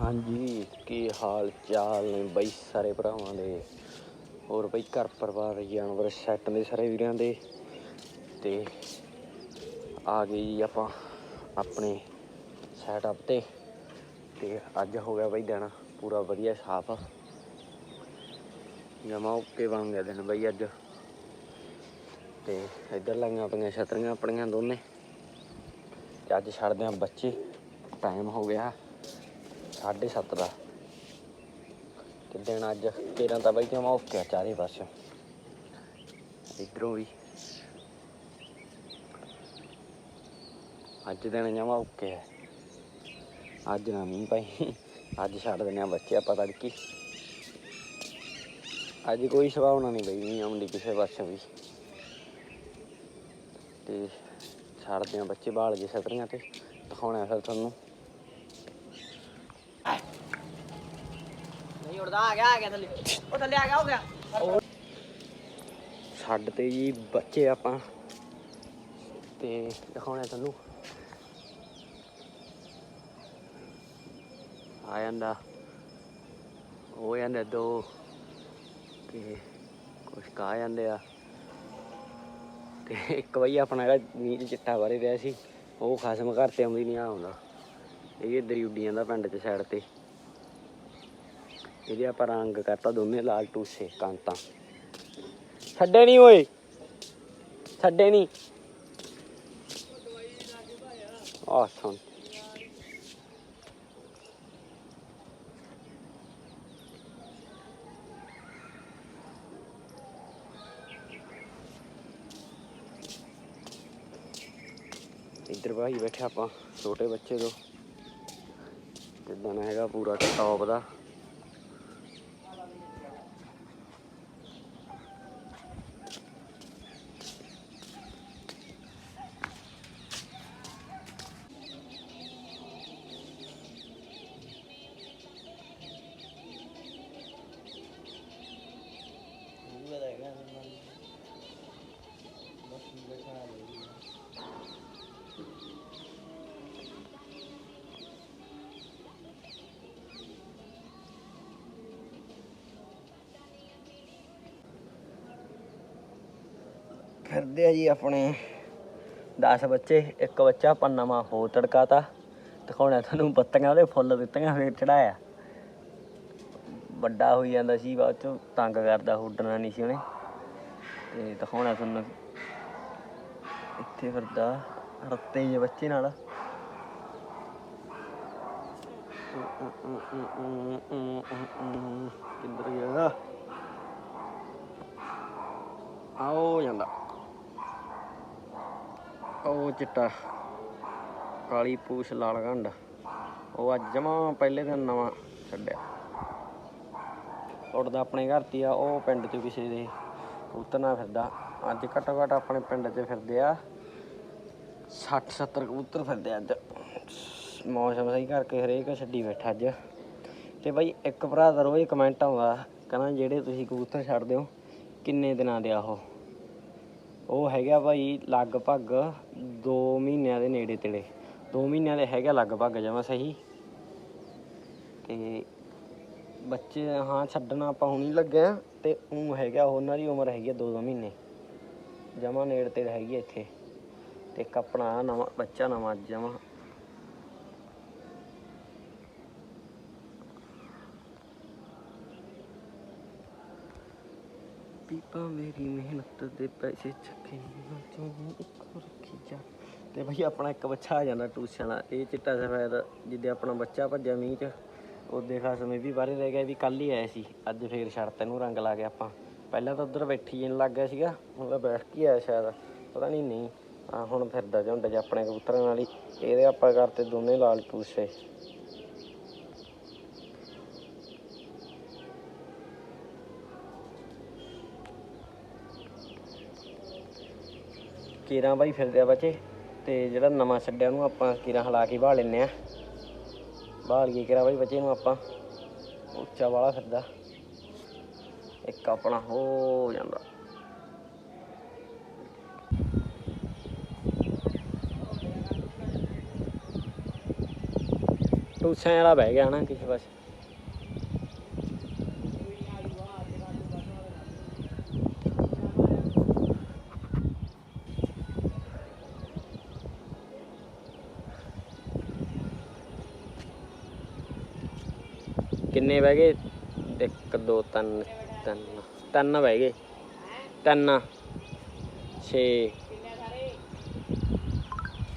ਹਾਂਜੀ, ਕੀ ਹਾਲ ਚਾਲ ਨੇ ਬਈ ਸਾਰੇ ਭਰਾਵਾਂ ਦੇ? ਹੋਰ ਬਈ ਘਰ ਪਰਿਵਾਰ, ਜਾਨਵਰ ਸੈੱਟ ਦੇ ਸਾਰੇ ਵੀਰਾਂ ਦੇ? ਤੇ ਆ ਗਏ ਜੀ ਆਪਾਂ ਆਪਣੇ ਸੈਟਅਪ ਤੇ। ਤੇ ਅੱਜ ਹੋ ਗਿਆ ਬਈ ਦਿਨ ਪੂਰਾ ਵਧੀਆ ਸਾਫ਼। ਜਮਾ ਓਕੇ ਬਣ ਗਿਆ ਦਿਨ ਬਈ ਅੱਜ। ਤੇ ਇੱਧਰ ਲਾਈਆਂ ਆਪਣੀਆਂ ਛਤਰੀਆਂ ਆਪਣੀਆਂ ਦੋਨੇ। ਤੇ ਅੱਜ ਛੱਡਦੇ ਆ ਬੱਚੇ ਟਾਈਮ ਹੋ ਗਿਆ। 7:30 ਦਾ। ਤੇ ਦਿਨ ਅੱਜ ਤੇਰਾਂ ਤਾਂ ਬਈ ਜਮਾ ਓਕੇ ਆ ਚਾਰੇ ਪਾਸੇ। ਇਧਰੋਂ ਵੀ। ਅੱਜ ਦਿਨ ਜਮਾ ਓਕੇ ਹੈ ਅੱਜ ਨਾ ਮੀਂਹ ਭਾਈ ਅੱਜ ਛੱਡ ਦਿੰਦੇ ਆ ਬੱਚੇ ਆਪਾਂ ਤੜਕੀ। ਅੱਜ ਕੋਈ ਸੰਭਾਵਨਾ ਨਹੀਂ ਬਈ, ਮੀਂਹ ਆਉਣ ਦੀ ਕਿਸੇ ਪਾਸੇ ਵੀ। ਤੇ ਛੱਡਦੇ ਆ ਬੱਚੇ ਬਾਲ ਕੇ ਸਤਰੀਆਂ ਤੇ ਦਿਖਾਉਣਾ ਫਿਰ ਤੁਹਾਨੂੰ। ਨਹੀਂ ਆ ਗਿਆ ਆ ਗਿਆ ਥੱਲੇ। ਉਹ ਥੱਲੇ ਆ ਗਿਆ, ਹੋ ਗਿਆ। ਛੱਡ ਤੇ ਜੀ, ਬੱਚੇ ਆਪਾਂ। ਤੇ ਦਿਖਾਉਣਾ ਤੁਹਾਨੂੰ। ਆ ਜਾਂਦਾ। ਉਹ ਜਾਂਦੇ ਦੋ। ਤੇ ਕੁਛ ਕਾ ਜਾਂਦੇ ਆ। ਤੇ ਇੱਕ ਵਈ ਆਪਣਾ ਜਿਹੜਾ ਨੀਚ ਚਿੱਟਾ ਬਾਰੇ ਰਿਹਾ ਸੀ, ਉਹ ਖਸਮ ਘਰ ਤੇ ਆਉਂਦੀ ਨਹੀਂ ਆ ਆਉਂਦਾ। ਇਹ ਇੱਧਰ ਹੀ ਉੱਡੀ ਜਾਂਦਾ ਪਿੰਡ ਚ ਸਾਈਡ ਤੇ। ਇਹਦੇ ਆਪਾਂ ਰੰਗ ਕਰਤਾ ਦੋਨੇ ਲਾਲ ਟੂਸੇ, ਕਾਂਤਾਂ। ਛੱਡੇ ਨਹੀਂ ਓਏ। ਛੱਡੇ ਨਹੀਂ ਆ ਸੁਣ। ਇੱਧਰ ਭਾਈ ਬੈਠੇ ਆਪਾਂ, ਛੋਟੇ ਬੱਚੇ ਤੋਂ। ਜਿੱਦਾਂ ਦਾ ਹੈਗਾ ਪੂਰਾ ਟੌਪ ਦਾ। ਫਿਰਦੇ ਆ ਜੀ ਆਪਣੇ। 10 ਬੱਚੇ, ਇੱਕ ਬੱਚਾ ਆਪਾਂ ਨਵਾਂ ਹੋ ਤੜਕਾਤਾ। ਦਿਖਾਉਣਾ ਤੁਹਾਨੂੰ ਪੱਤੀਆਂ ਉਹਦੇ ਫੁੱਲ ਦਿੱਤੀਆਂ, ਫੇਰ ਚੜਾਇਆ। ਵੱਡਾ ਹੋਈ ਜਾਂਦਾ ਸੀ, ਬਾਅਦ ਚ ਤੰਗ ਕਰਦਾ, ਉੱਡਣਾ ਨਹੀਂ ਸੀ ਉਹਨੇ। ਤੇ ਦਿਖਾਉਣਾ ਤੁਹਾਨੂੰ। ਇੱਥੇ ਫਿਰਦਾ, ਰੱਤੇ ਜਿਹੇ ਬੱਚੇ ਨਾਲ। ਕਿੰਦਰ ਗਿਆ ਆਓ ਜਾਂਦਾ। ਉਹ ਚਿੱਟਾ, ਕਾਲੀ ਪੂਛ, ਲਾਲ ਗੰਢ। ਉਹ ਅੱਜ ਜਮਾ ਪਹਿਲੇ ਦਿਨ ਨਵਾਂ ਛੱਡਿਆ। ਉੱਡਦਾ ਆਪਣੇ ਘਰ ਤੀ ਆ ਉਹ ਪਿੰਡ ਚ ਕਿਸੇ ਦੇ ਉਤਰਨਾ ਫਿਰਦਾ। ਅੱਜ ਘੱਟੋ ਘੱਟ ਆਪਣੇ ਪਿੰਡ 'ਚ ਫਿਰਦੇ ਆ 60 70 ਕਬੂਤਰ ਫਿਰਦੇ ਅੱਜ। ਮੌਸਮ ਸਹੀ ਕਰਕੇ ਹਰੇਕ ਛੱਡੀ ਬੈਠਾ ਅੱਜ। ਤੇ ਬਾਈ ਇੱਕ ਭਰਾ ਦਾ ਰੋਜ਼ ਕਮੈਂਟ ਆਉਂਦਾ, ਕਹਿੰਦਾ, ਜਿਹੜੇ ਤੁਸੀਂ ਕਬੂਤਰ ਛੱਡਦੇ ਹੋ, ਕਿੰਨੇ ਦਿਨਾਂ ਦੇ ਆ ਉਹ? ਉਹ ਹੈਗਾ ਭਾਈ ਲਗਭਗ 2 ਮਹੀਨਿਆਂ ਦੇ ਨੇੜੇ ਤੇੜੇ। 2 ਮਹੀਨਿਆਂ ਦੇ ਹੈਗਾ ਲਗਭਗ ਜਮਾ ਸਹੀ। ਤੇ ਬੱਚੇ ਹਾਂ ਛੱਡਣਾ ਆਪਾਂ ਹੁਣ ਹੀ ਲੱਗੇ ਆ ਤੇ ਉਹ ਹੈਗਾ ਉਹਨਾਂ ਦੀ ਉਮਰ ਹੈਗੀ ਆ 2-2 ਮਹੀਨੇ। ਜਮਾ ਨੇੜੇ ਤੇ ਹੈਗੀ ਆ ਇੱਥੇ। ਤੇ ਇੱਕ ਆਪਣਾ ਨਵਾਂ, ਬੱਚਾ ਨਵਾਂ ਜਮਾ। ਪੀਪਾ ਮੇਰੀ ਮਿਹਨਤ ਦੇ ਪੈਸੇ ਚੱਕੇ ਨਾ ਚੋਂ ਇੱਕ ਰੱਖੀ ਜਾ। ਤੇ ਭਾਈ ਆਪਣਾ ਇੱਕ ਬੱਚਾ ਆ ਜਾਂਦਾ ਟੂਸਿਆਂ ਦਾ ਇਹ ਚਿੱਟਾ ਸਫੈਦ ਜਿੱਦੇ ਆਪਣਾ ਬੱਚਾ ਭੱਜਿਆ ਮੀਂਹ ਚ ਉਹਦੇ ਖਾਸ ਵੀ ਬਾਹਰੇ ਰਹਿ ਗਿਆ, ਵੀ ਕੱਲ ਹੀ ਆਇਆ ਸੀ। ਅੱਜ ਫੇਰ ਛੱਡਤੇ ਨੂੰ ਰੰਗ ਲਾ ਕੇ ਆਪਾਂ। ਪਹਿਲਾਂ ਤਾਂ ਉਧਰ ਬੈਠੀ ਜਨ ਲੱਗ ਗਿਆ ਸੀਗਾ, ਹੁਣ ਬੈਠ ਕੇ ਆਇਆ ਸ਼ਾਇਦ। ਪਤਾ ਨਹੀਂ ਨਹੀਂ। ਆ ਹੁਣ ਫਿਰਦਾ ਝੁੰਡ 'ਚ ਆਪਣੇ ਕਬੂਤਰਾਂ ਨਾਲ ਹੀ। ਇਹਦੇ ਆਪਾਂ ਕਰਤੇ ਦੋਨੇ ਲਾਲ ਟੂਸੇ ਕੀਰਾਂ ਬਾਈ ਫਿਰਦੇ ਆ ਬੱਚੇ, ਤੇ ਜਿਹੜਾ ਨਵਾਂ ਛੱਡਿਆ ਉਹਨੂੰ ਆਪਾਂ ਕੀਰਾਂ ਹਿਲਾ ਕੇ ਬਾਹ ਲੈਨੇ ਆ। ਬਾਹਰ ਗਈ ਕੀਰਾਂ ਬਾਈ ਬੱਚੇ ਨੂੰ ਆਪਾਂ, ਉੱਚਾ ਵਾਲਾ ਫਿਰਦਾ। ਇੱਕ ਆਪਣਾ ਹੋ ਜਾਂਦਾ। ਟੂਸਾਂ ਵਾਲਾ ਬਹਿ ਗਿਆ ਨਾ, ਕਿਸੇ ਪਾਸੇ। ਕਿੰਨੇ ਬਹਿ ਗਏ? 1 2 3 3 ਤਿੰਨ ਬਹਿ ਗਏ। ਤਿੰਨ। 6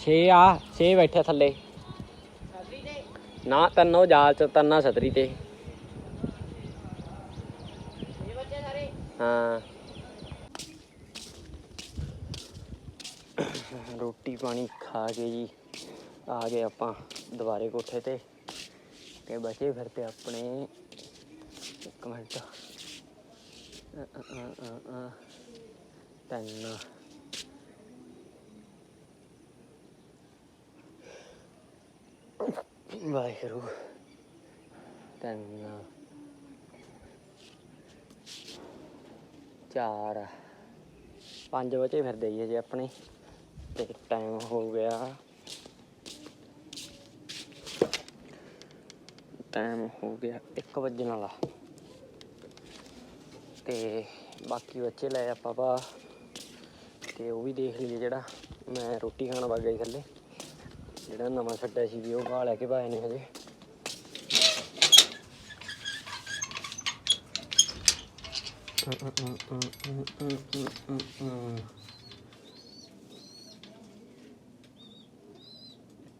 6 ਆ 6 ਬੈਠੇ ਥੱਲੇ। ਨਾ, ਤਿੰਨ ਜਾਲ ਚ, ਤਿੰਨ ਆ ਛਤਰੀ ਤੇ। ਹਾਂ। ਰੋਟੀ ਪਾਣੀ ਖਾ ਕੇ ਜੀ, ਆ ਗਏ ਆਪਾਂ ਦੁਬਾਰੇ ਕੋਠੇ ਤੇ। ਤੇ ਬਚੇ ਫਿਰਤੇ ਆਪਣੇ। ਇੱਕ ਮਿੰਟ। ਅ, ਅ, ਅ, ਅ, ਤਿੰਨ। ਵਾਹਿਗੁਰੂ। ਤਿੰਨ। ਚਾਰ। ਪੰਜ ਵਜੇ ਫਿਰਦੇ ਜੀ ਅਜੇ ਆਪਣੇ। ਤੇ ਟਾਈਮ ਹੋ ਗਿਆ। ਟਾਈਮ ਹੋ ਗਿਆ 1 ਵਜਣ ਵਾਲਾ। ਤੇ ਬਾਕੀ ਬੱਚੇ ਲੈ ਆਪਾਂ ਪਾ ਤੇ ਉਹ ਵੀ ਦੇਖ ਲਈਏ ਜਿਹੜਾ ਮੈਂ ਰੋਟੀ ਖਾਣ ਵਗ ਗਿਆ ਸੀ ਥੱਲੇ। ਜਿਹੜਾ ਨਵਾਂ ਛੱਡਿਆ ਸੀ ਵੀ ਉਹ ਗਾਹ ਲੈ ਕੇ ਪਾਏ ਨੇ ਹਜੇ।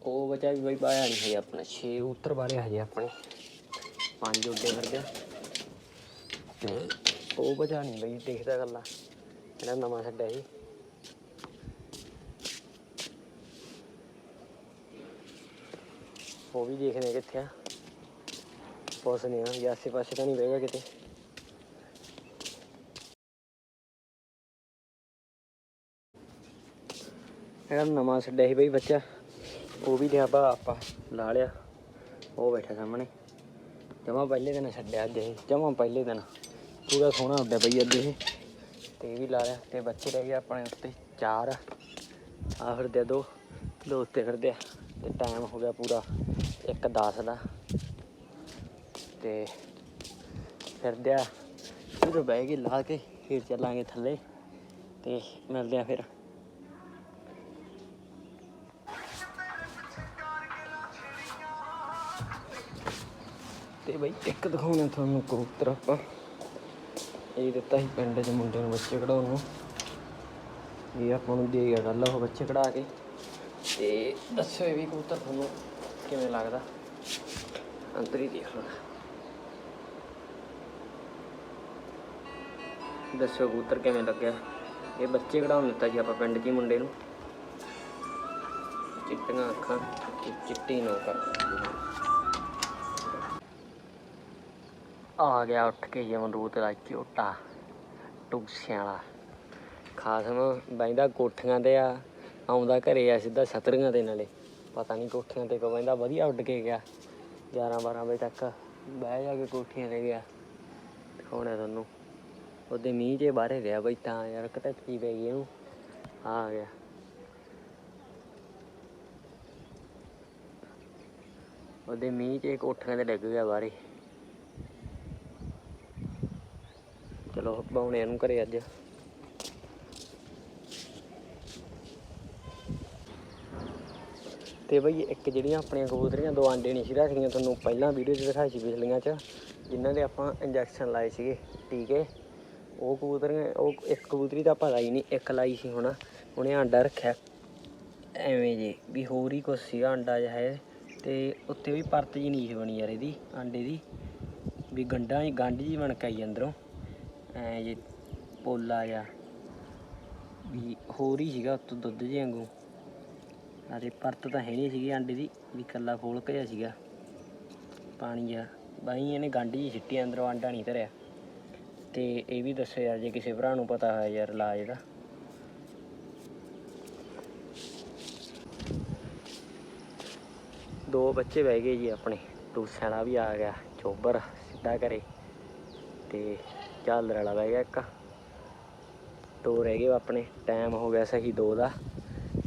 ਉਹ ਬਚਾ ਵੀ ਬਈ ਪਾਇਆ ਨਹੀਂ ਹੈ ਆਪਣਾ 6 ਉੱਤਰ ਬਾਰੇ ਹਜੇ ਆਪਣੇ। ਪੰਜ ਉੱਡੇ ਫਿਰਦੇ ਤੇ ਉਹ ਬਚਾ ਨਹੀਂ ਬਈ, ਦੇਖਦਾ ਗੱਲਾਂ ਜਿਹੜਾ ਨਵਾਂ ਛੱਡਿਆ ਸੀ। ਉਹ ਵੀ ਦੇਖਦੇ ਕਿੱਥੇ ਆ। ਪੁੱਛਦੇ ਆ ਜਾਂ ਆਸੇ ਪਾਸੇ ਤਾਂ ਨਹੀਂ ਬਹਿਗਾ ਕਿਤੇ। ਜਿਹੜਾ ਨਵਾਂ ਛੱਡਿਆ ਸੀ ਬਈ ਬੱਚਾ। ਉਹ ਵੀ ਲਿਆ ਬਾ ਆਪਾਂ, ਲਾ ਲਿਆ। ਉਹ ਬੈਠਾ ਸਾਹਮਣੇ। ਜਮਾ ਪਹਿਲੇ ਦਿਨ ਛੱਡਿਆ ਅੱਜ ਇਹ, ਜਮਾ ਪਹਿਲੇ ਦਿਨ। ਪੂਰਾ ਸੋਹਣਾ ਉੱਡਿਆ ਬਈ ਅੱਜ ਇਹ। ਤੇ ਇਹ ਵੀ ਲਾ ਲਿਆ, ਤੇ ਬੱਚੇ ਰਹਿ ਗਏ ਆਪਣੇ ਉੱਤੇ ਚਾਰ। ਆ ਫਿਰਦੇ ਆ ਦੋ ਦੋ ਉੱਤੇ ਫਿਰਦੇ ਆ। ਤੇ ਟਾਈਮ ਹੋ ਗਿਆ ਪੂਰਾ 1:10 ਦਾ। ਤੇ ਫਿਰਦੇ ਆ। ਫਿਰ ਬਹਿ ਕੇ ਲਾ ਕੇ ਫਿਰ ਚੱਲਾਂਗੇ ਥੱਲੇ। ਤੇ ਮਿਲਦੇ ਆ ਫਿਰ। ਤੇ ਬਈ ਇੱਕ ਦਿਖਾਉਣਾ ਤੁਹਾਨੂੰ ਕਬੂਤਰ ਆਪਾਂ। ਇਹ ਦਿੱਤਾ ਸੀ ਪਿੰਡ 'ਚ ਮੁੰਡੇ ਨੂੰ ਬੱਚੇ ਕਢਾਉਣ ਨੂੰ। ਇਹ ਆਪਾਂ ਨੂੰ ਦੇ ਗਿਆ ਗੱਲ ਉਹ ਬੱਚੇ ਕਢਾ ਕੇ। ਤੇ ਦੱਸਿਓ ਇਹ ਵੀ ਕਬੂਤਰ ਤੁਹਾਨੂੰ ਕਿਵੇਂ ਲੱਗਦਾ? ਅੰਦਰ ਹੀ ਦੇਖ ਲਓ। ਦੱਸਿਓ ਕਬੂਤਰ ਕਿਵੇਂ ਲੱਗਿਆ? ਇਹ ਬੱਚੇ ਕਢਾਉਣ ਦਿੱਤਾ ਜੀ ਆਪਾਂ ਪਿੰਡ 'ਚ ਹੀ ਮੁੰਡੇ ਨੂੰ। ਚਿੱਟੀਆਂ ਅੱਖਾਂ ਤੇ ਚਿੱਟੀ ਨੋਕ ਆ ਗਿਆ ਉੱਠ ਕੇ ਜਮਰੂਤ ਦਾ ਝੋਟਾ ਟੁਕਸਿਆਂ ਵਾਲਾ। ਖਾਸਮ ਬੈਂਦਾ ਕੋਠੀਆਂ ਤੇ ਆ, ਆਉਂਦਾ ਘਰੇ ਆ ਸਿੱਧਾ ਛਤਰੀਆਂ ਦੇ ਨਾਲੇ। ਪਤਾ ਨਹੀਂ ਕੋਠੀਆਂ ਤੇ ਕੋ ਬੈਂਦਾ ਵਧੀਆ ਉੱਡ ਕੇ ਗਿਆ। 11 12 ਵਜੇ ਤੱਕ ਬਹਿ ਜਾ ਕੇ ਕੋਠੀਆਂ ਤੇ ਗਿਆ। ਦਿਖਾਉਣਾ ਤੁਹਾਨੂੰ। ਉਹਦੇ ਮੀਂਹ ਜੇ ਬਾਹਰੇ ਰਿਹਾ ਬਈ ਤਾਂ ਯਾਰ ਕਿਤੇ ਕੀ ਪੈ ਗਈ ਇਹਨੂੰ। ਆ ਗਿਆ। ਉਹਦੇ ਮੀਂਹ 'ਚ ਕੋਠੀਆਂ ਤੇ ਡਿੱਗ ਗਿਆ ਬਾਹਰੇ। ਚਲੋ ਬਾਉਣੇ ਨੂੰ ਘਰੇ ਅੱਜ। ਤੇ ਬਈ ਇੱਕ ਜਿਹੜੀਆਂ ਆਪਣੀਆਂ ਕਬੂਤਰੀਆਂ, ਦੋ ਆਂਡੇ ਨਹੀਂ ਸੀ ਰੱਖਦੀਆਂ ਤੁਹਾਨੂੰ ਪਹਿਲਾਂ ਵੀਡੀਓ 'ਚ ਦਿਖਾਈ ਸੀ ਪਿਛਲੀਆਂ 'ਚ, ਜਿਨ੍ਹਾਂ ਦੇ ਆਪਾਂ ਇੰਜੈਕਸ਼ਨ ਲਾਏ ਸੀਗੇ ਟੀਕੇ ਉਹ ਕਬੂਤਰੀਆਂ, ਉਹ ਇੱਕ ਕਬੂਤਰੀ ਤਾਂ ਪਤਾ ਹੀ ਨਹੀਂ ਇੱਕ ਲਾਈ ਸੀ ਹੁਣ। ਉਹਨੇ ਆਂਡਾ ਰੱਖਿਆ। ਐਵੇਂ ਜੇ, ਵੀ ਹੋਰ ਹੀ ਕੁਛ ਸੀਗਾ, ਆਂਡਾ ਜਿਹਾ ਹੈ। ਤੇ ਉੱਤੇ ਵੀ ਪਰਤ ਜੀ ਨਹੀਂ ਸੀ ਬਣੀ ਯਾਰ ਇਹਦੀ, ਆਂਡੇ ਦੀ। ਵੀ ਗੰਡਾ ਹੀ ਗੰਢ ਜੀ ਬਣ ਕੇ ਆਈ ਅੰਦਰੋਂ। ਐ ਜੇ ਪੋਲਾ ਜਿਹਾ ਵੀ ਹੋਰ ਹੀ ਸੀਗਾ ਉੱਤੋਂ ਦੁੱਧ ਜਿਹੇ ਵਾਂਗੂ। ਅਰੇ ਪਰਤ ਤਾਂ ਹੈ ਨਹੀਂ ਸੀਗੀ ਆਂਡੇ ਦੀ, ਵੀ ਕੱਲਾ ਫੋਲਕ ਜਿਹਾ ਸੀਗਾ। ਪਾਣੀ ਆ ਬਾਈ ਇਹਨੇ ਗੰਢ ਜੀ ਸਿੱਟੀ, ਅੰਦਰੋਂ ਆਂਡਾ ਨਹੀਂ ਧਰਿਆ। ਤੇ ਇਹ ਵੀ ਦੱਸੋ ਯਾਰ, ਜੇ ਕਿਸੇ ਭਰਾ ਨੂੰ ਪਤਾ ਹੋਇਆ ਯਾਰ ਇਲਾਜ ਦਾ। ਦੋ ਬੱਚੇ ਬਹਿ ਗਏ ਜੀ ਆਪਣੇ। ਟੂਸਿਆਂ ਵਾਲਾ ਵੀ ਆ ਗਿਆ, ਚੋਬਰ ਸਿੱਧਾ ਘਰੇ। ਤੇ ਝਾਲਰ ਵਾਲਾ ਬਹਿ ਗਿਆ ਇੱਕ। ਦੋ ਰਹਿ ਗਏ ਆਪਣੇ ਟਾਈਮ ਹੋ ਗਿਆ ਸਹੀ ਦੋ ਦਾ।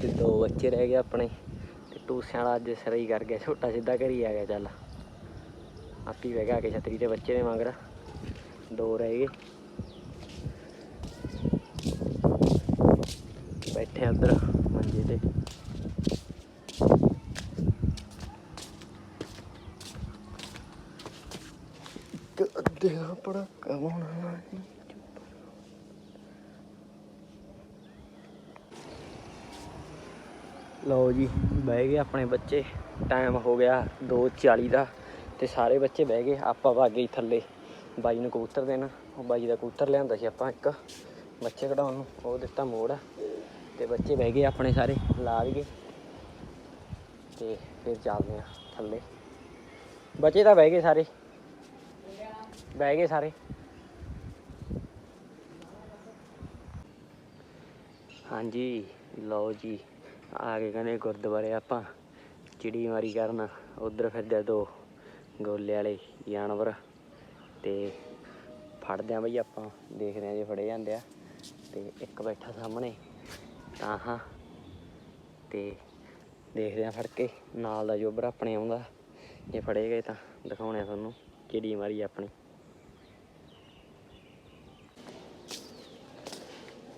ਤੇ ਦੋ ਬੱਚੇ ਰਹਿ ਗਏ ਆਪਣੇ। ਤੇ ਟੂਸਿਆਂ ਵਾਲਾ ਅੱਜ ਸਿਰ ਕਰ ਗਿਆ, ਛੋਟਾ ਸਿੱਧਾ ਘਰੀ ਆ ਗਿਆ, ਚੱਲ। ਆਪੀ ਬਹਿ ਗਿਆ ਕੇ ਛਤਰੀ ਤੇ ਬੱਚੇ ਨੇ ਮਗਰ। ਦੋ ਰਹਿ ਗਏ। ਬੈਠੇ ਆ ਉੱਧਰ ਮੰਜੇ ਤੇ। ਇੱਕ ਅੱਧਿਆ ਪੜਾ ਕਮਾਉਣਾ ਲਓ ਜੀ, ਬਹਿ ਗਏ ਆਪਣੇ ਬੱਚੇ। ਟਾਈਮ ਹੋ ਗਿਆ 2:40 ਦਾ ਤੇ ਸਾਰੇ ਬੱਚੇ ਬਹਿ ਗਏ। ਆਪਾਂ ਵਾ ਗਏ ਥੱਲੇ। ਬਾਈ ਨੂੰ ਕਬੂਤਰ ਦੇਣਾ। ਉਹ ਬਾਈ ਦਾ ਕਬੂਤਰ ਲਿਆਂਦਾ ਸੀ ਆਪਾਂ ਇੱਕ। ਬੱਚੇ ਕਢਾਉਣ ਨੂੰ, ਉਹ ਦਿੱਤਾ ਮੋੜ। ਤੇ ਬੱਚੇ ਬਹਿ ਗਏ ਆਪਣੇ ਸਾਰੇ ਲਾ ਦਈਏ ਤੇ ਫਿਰ ਚੱਲਦੇ ਆ ਥੱਲੇ। ਬੱਚੇ ਤਾਂ ਬਹਿ ਗਏ ਸਾਰੇ। ਬਹਿ ਗਏ ਸਾਰੇ। ਹਾਂਜੀ, ਲਓ ਜੀ, ਆ ਕੇ ਕਹਿੰਦੇ ਗੁਰਦੁਆਰੇ ਆਪਾਂ। ਚਿੜੀ ਮਾਰੀ ਕਰਨ, ਉਧਰ ਫਿਰਦੇ ਦੋ ਗੋਲੇ ਵਾਲੇ ਜਾਨਵਰ ਤੇ ਫੜਦੇ ਆ ਬਈ ਆਪਾਂ, ਦੇਖਦੇ ਆ ਜੇ ਫੜੇ ਜਾਂਦੇ ਆ। ਤੇ ਇੱਕ ਬੈਠਾ ਸਾਹਮਣੇ, ਤਾਂ ਹਾਂ। ਤੇ ਦੇਖਦੇ ਆ ਫੜ ਕੇ, ਨਾਲ ਦਾ ਜੋਬਰ ਆਪਣੇ ਆਉਂਦਾ। ਜੇ ਫੜੇ ਗਏ ਤਾਂ ਦਿਖਾਉਣੇ ਆ ਤੁਹਾਨੂੰ, ਚਿੜੀ ਮਾਰੀ ਆਪਣੀ।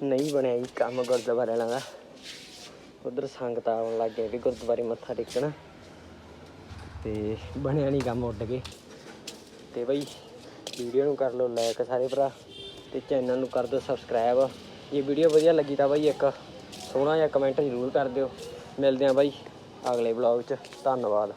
ਨਹੀਂ ਬਣਿਆ ਜੀ ਕੰਮ ਗੁਰਦੁਆਰੇ ਦਾ। ਉਧਰ ਸੰਗਤ ਆਉਣ ਲੱਗ ਗਏ ਵੀ ਗੁਰਦੁਆਰੇ ਮੱਥਾ ਟੇਕਣ। ਤੇ ਬਣਿਆ ਨਹੀਂ ਕੰਮ ਉੱਡ ਕੇ। ਤੇ ਬਈ ਵੀਡੀਓ ਨੂੰ ਕਰ ਲਓ ਲਾਈਕ ਸਾਰੇ ਭਰਾ ਤੇ ਚੈਨਲ ਨੂੰ ਕਰ ਦਿਓ ਸਬਸਕ੍ਰਾਈਬ ਜੇ ਵੀਡੀਓ ਵਧੀਆ ਲੱਗੀ ਤਾਂ ਬਈ ਇੱਕ ਸੋਹਣਾ ਜਿਹਾ ਕਮੈਂਟ ਜ਼ਰੂਰ ਕਰ ਦਿਓ। ਮਿਲਦੇ ਆਂ ਬਾਈ ਅਗਲੇ ਵਲੌਗ 'ਚ। ਧੰਨਵਾਦ।